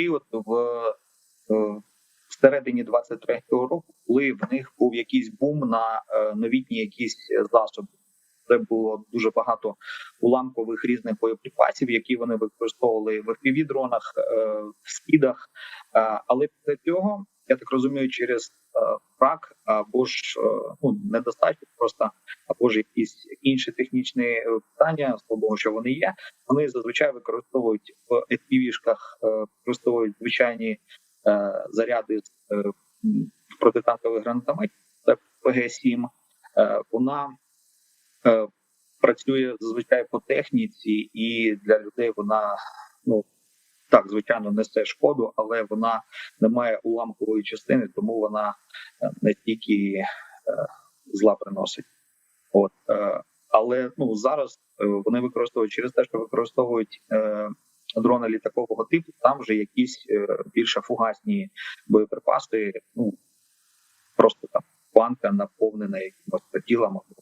період в е, всередині 23-го року, коли в них був якийсь бум на е, новітні якісь засоби. Це було дуже багато уламкових різних боєприпасів, які вони використовували в FPV-дронах, е, в скідах. Е, Але після цього, я так розумію, через е, брак або ж е, ну недостатньо просто, або ж якісь інші технічні е, питання, слава Богу, що вони є. Вони зазвичай використовують в FPV-шках, е, використовують звичайні заряди з протитанкових гранатометів, це ПГ-7. Е, Вона працює зазвичай по техніці, і для людей вона ну так звичайно несе шкоду, але вона не має уламкової частини, тому вона е, не тільки е, зла приносить. От е, але ну зараз вони використовують через те, що використовують дрони літакового типу. Там вже якісь більше фугасні боєприпаси. Ну просто там банка наповнена якимось тілом або